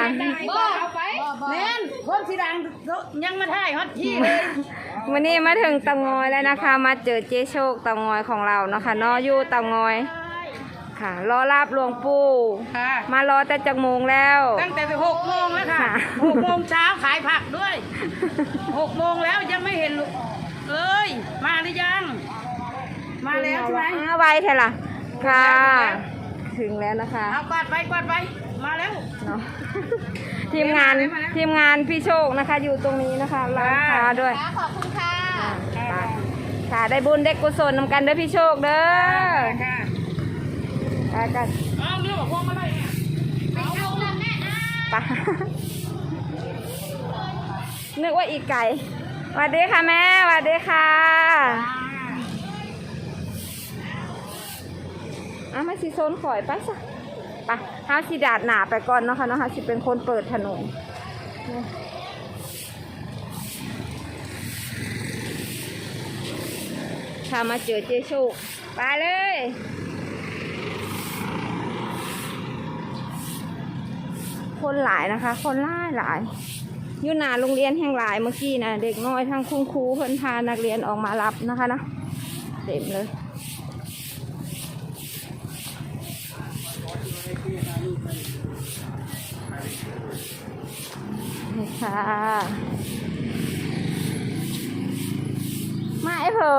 เอาไปแน่นคนสีดังยังมาถ่ายฮอตที่เลยวันนี้มาถึงเตางอยแล้วนะคะ มาเจอเจ๊โชคเตางอยของเราเนาะคะเนออยู่เตางอย ค่ะ รอรับหลวงปู่ค่ะมารอแต่จักโมงแล้ว ตั้งแต่หกโมงแล้วค่ะค่ะหกโมงเช้าขายผักด้วยหกโมงแล้วยังไม่เห็นเลยมาหรือยัง มาแล้วใช่ไหมอ้าวไวเถอะล่ะค่ะ ถึงแล้วนะคะเอากวาดไปกวาดไป มาแล้ว เนาะ ทีมงานมาแล้วมาแล้ว ทีมงานพี่โชคนะคะ อยู่ตรงนี้นะคะร้านค้าด้วยขอบคุณค่ะค่ะค่ะได้บุญได้กุศลนำกันเด้อพี่โชคเด้อค่ะค่ะกันเอาเรื่องของพวงมาลัยเนี่ยเอาลงแล้วแม่ไปนึกว่าอีกไก่สวัสดีค่ะแม่สวัสดีค่ะเอามาสิโซนข่อยไปซะไป ห้าสิดาดหนาไปก่อนเนาะค่ะเนาะห้าสิเป็นคนเปิดถนนถ้ามาเจอเจโชคไปเลยคนหลายนะคะ คนหลายหลายอยู่หนาโรงเรียนแห่งหลายเมื่อกี้นะเด็กน้อยทั้งคุณครูเพิ่นพานักเรียนออกมารับนะคะนะเต็มเลย ค่ะ มาไอ้เพอ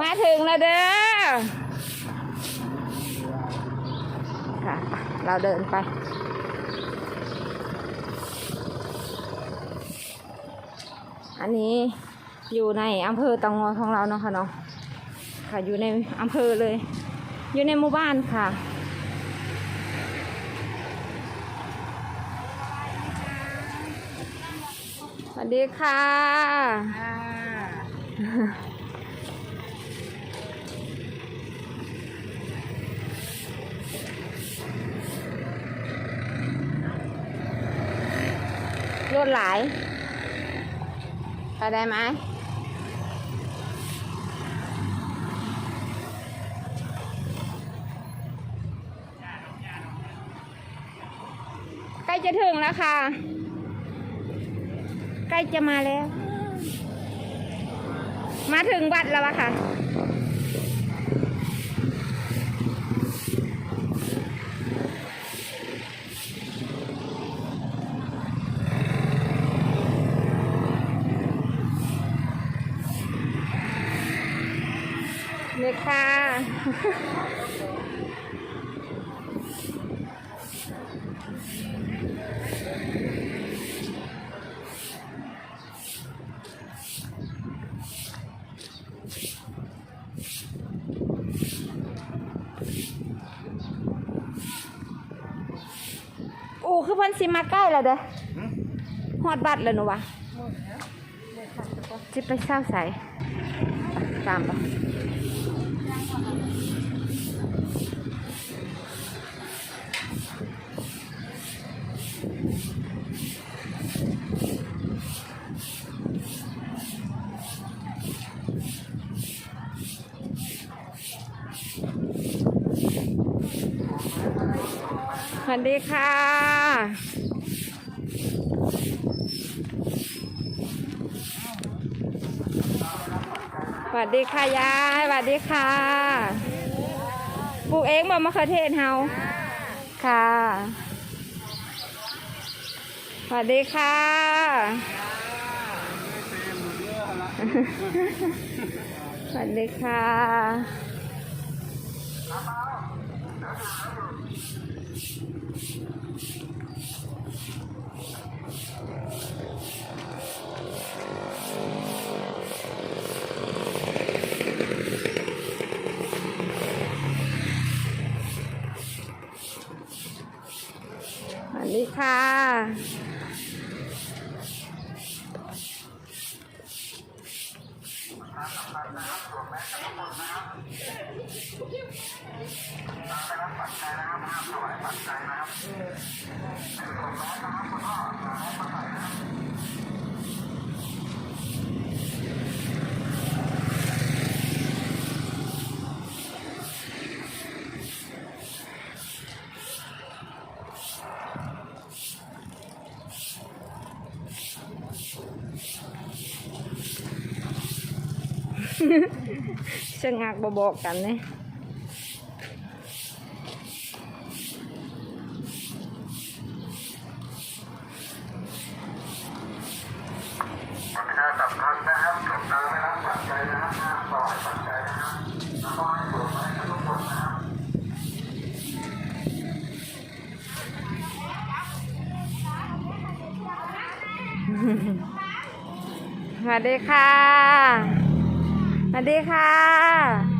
มาถึงแล้วเด้อ ค่ะ เราเดินไปอันนี้อยู่ในอำเภอเตางอยของเราเนาะค่ะเนาะค่ะอยู่ในอำเภอเลย อยู่ในหมู่บ้านค่ะ สวัส ดีค่ะรถหลาย ไปได้ไหมใกล้จะถึงแล้วค่ะ ใกล้จะมาแล้ว มาถึงวัดแล้วอะค่ะเลยค่ะ โอ้คือเพันสิมาใกล้แล้วเด้อฮอดบัตรแล้วหนูวะจิไปเศร้าใสตามไป สวัสดีค่ะ สวัสดีค่ะยาย สวัสดีค่ะ ปลูกเองบ่มะเขือเทศเฮา ค่ะ สวัสดีค่ะ สวัสดีค่ะ ค่ะส ชะงักบบอกกันเนี่ยสวัสดให้ทุกคนนะ สวัสดีค่ะ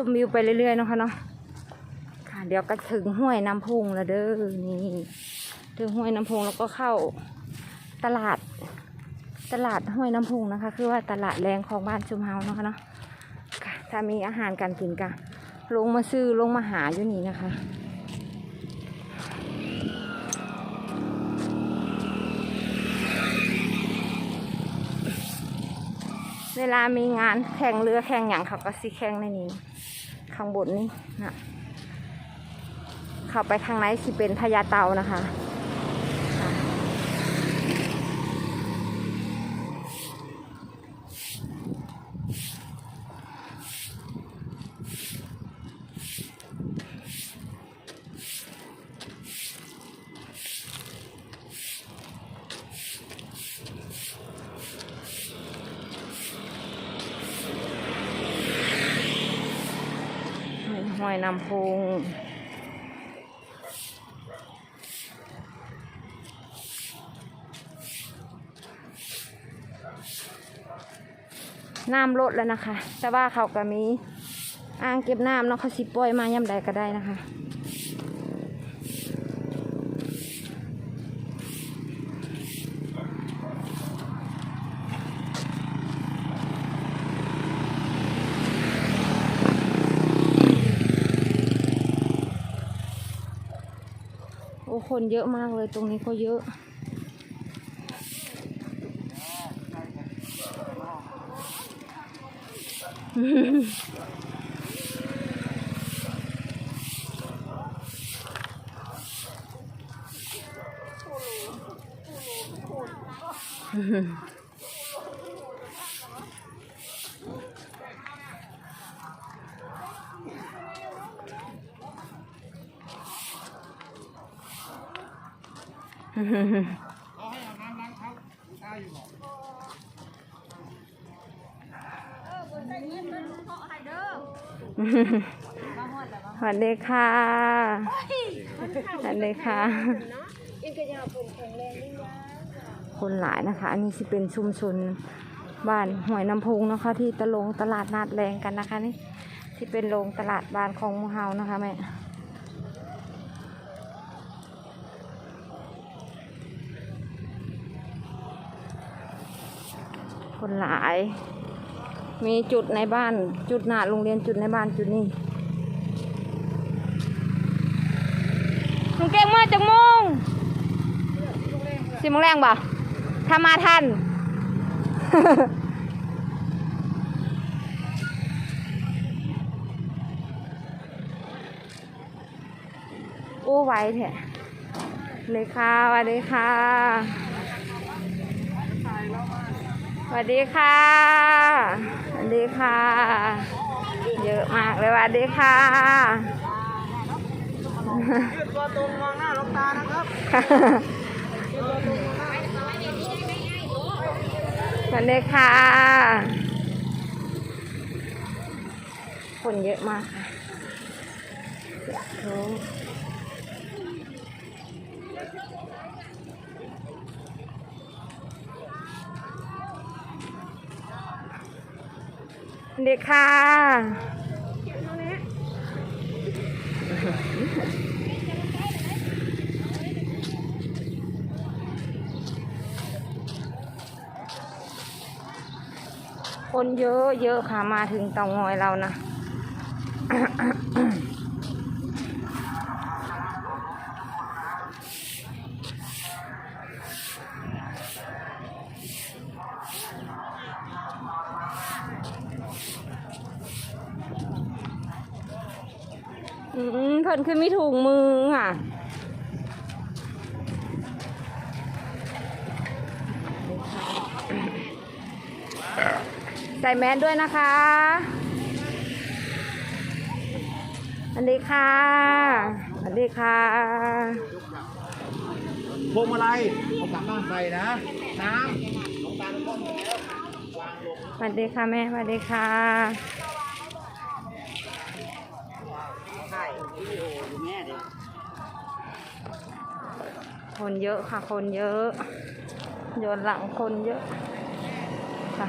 ชมวิวไปเรื่อยๆนะคะเนาะค่ะเดี๋ยวก็ถึงห้วยน้ำพุงแล้วเด้อนี่ถึงห้วยน้ำพุงแล้วก็เข้าตลาดตลาดห้วยน้ำพุงนะคะ คือว่าตลาดแรงของบ้านชุมเฮาเนาะคะเนาะค่ะถ้ามีอาหารการกินก็ลงมาซื้อลงมาหาอยู่นี่นะคะเวลามีงานแข่งเรือแข่งอย่างเขาก็สิแข่งในนี้ ข้างบนนี่นะเข้าไปทางไหนสิเป็นพญาเตานะคะ น้ำพุงน้ำลดแล้วนะคะ แต่ว่าเขาก็มีอ่างเก็บน้ำเนาะเขาสิปล่อยมาย่ำใดก็ได้นะคะ คนเยอะมากเลยตรงนี้ก็เยอะ สวัสดีค่ะสวัสดีค่ะคนหลายนะคะ อันนี้สิเป็นชุมชนบ้านห้วยน้ำพุงนะคะ ที่ตะลงตลาดนาดแรงกันนะคะนี่ที่เป็นโรงตลาดบ้านของมูเฮานะคะแม่ คนหลาย มีจุดในบ้าน จุดหน้าโรงเรียนจุดในบ้านจุดนี้ลุงเก่งมื่อจังโมงสิโมงแรงบ่ถ้ามาทันโอ้ไหวแท้เลยค่ะสวัสดีค่ะ สวัสดีค่ะ สวัสดีค่ะ เยอะมากเลยสวัสดีค่ะยืดตัวตรงมองหน้าหลวงตานะครับสวัสดีค่ะ คนเยอะมากค่ะโเด็กค่ะ คนเยอะเยอะค่ะมาถึงเตางอยเรานะ งมือค่ะใส่แมสด้วยนะคะสวัสดีค่ะสวัสดีค่ะ พวงมาลัยเอากลับบ้านใส่นะ น้ำสวัสดีค่ะแม่สวัสดีค่ะ คนเยอะค่ะ คนเยอะโยนหลังคนเยอะค่ะ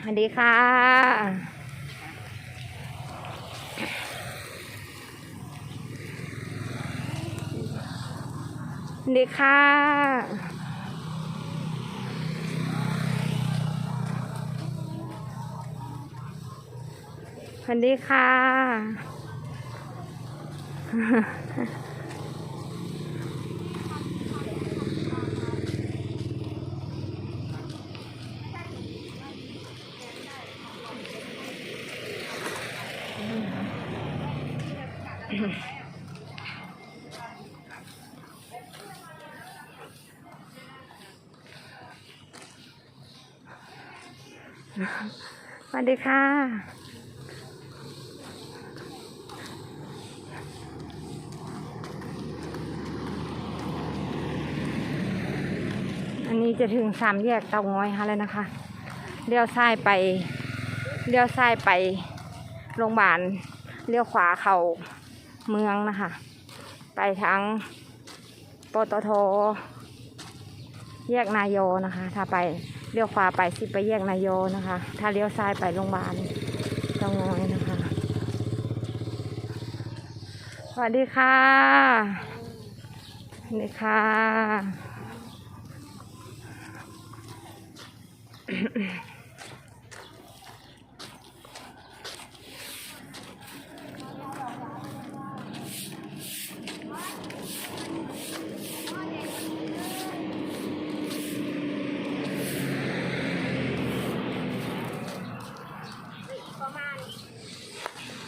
สวัสดีค่ะ สวัส ดีค่ะสวัสดีค่ะ สวัสดีค่ะอันนี้จะถึงสามแยกเตางอยค่ะแล้วนะคะ เลี้ยวซ้ายไป เลี้ยวซ้ายไปโรงพยาบาล เลี้ยวขวาเขาเมืองนะคะ ไปทางปตท แยกนายโยนะคะ ถ้าไปเลี้ยวขวาไปสิไปแยกนายโยนะคะ ถ้าเลี้ยวซ้ายไปโรงพยาบาลเตางอยนะคะ สวัสดีค่ะสวัสดีค่ะ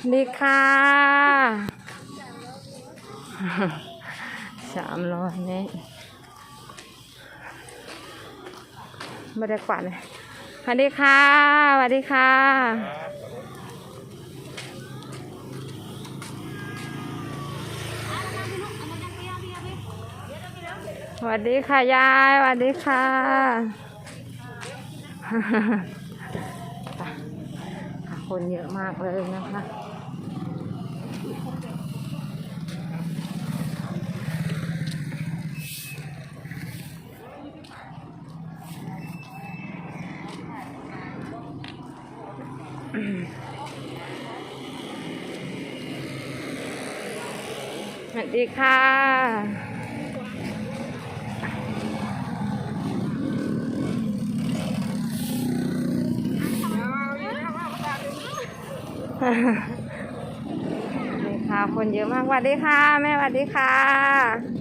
ดีค่ะสามร้อยนี่ไม่ได้กวาดเลยสวัสดีค่ะสวัสดีค่ะ สวัสดีค่ะยายสวัสดีค่ะคนเยอะมากเลยนะคะ ดีค่ะสวัสดีค่ะ คนเยอะมากสวัสดีค่ะ แม่สวัสดีค่ะ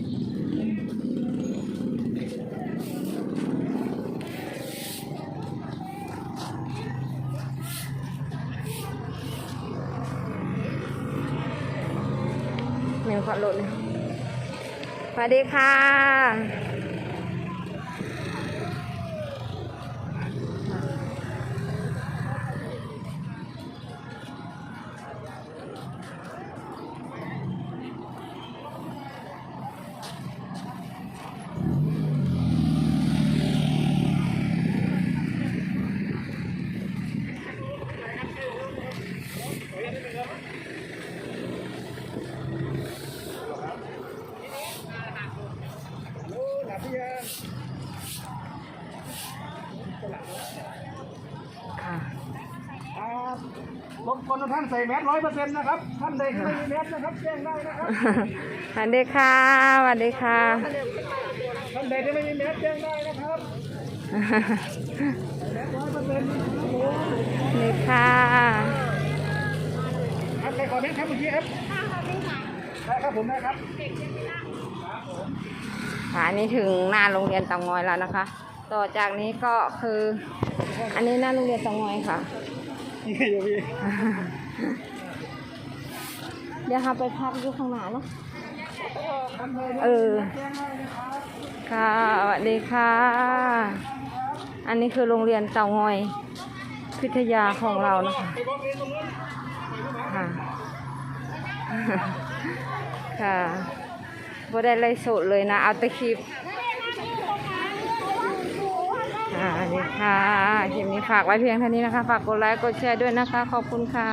ลขอรถเลยสวัสดีค่ะ คนทุกท่านใส่แมสร้อยเปอร์เซ็นต์นะครับ ท่านใดที่ไม่มีแมสนะครับแจ้งได้นะครับ สวัสดีค่ะสวัสดีค่ะ ท่านใดที่ไม่มีแมสแจ้งได้นะครับแมสร้อยเปอร์เซ็นต์ครับผมสวัสดีค่ะครับใครขอแมสครับเมื่อกี้ครับได้ครับผมได้ครับค่ะอันนี้ถึงหน้าโรงเรียนเตางอยแล้วนะคะ ต่อจากนี้ก็คือ อันนี้หน้าโรงเรียนเตางอยค่ะ นี่อยู่พี่เดี๋ยวเราไปพักอยู่ข้างหน้าเนาะเออ ค่ะสวัสดีค่ะ อันนี้คือโรงเรียนเตางอย พิทยาของเรานะคะค่ะค่ะบ่ได้ไล่สดเลยนะ เอาแต่คลิป ค่ะนี่ค่ะคลิปนี้ฝากไว้เพียงเท่านี้นะคะ ฝากกดไลค์กดแชร์ด้วยนะคะ ขอบคุณค่ะ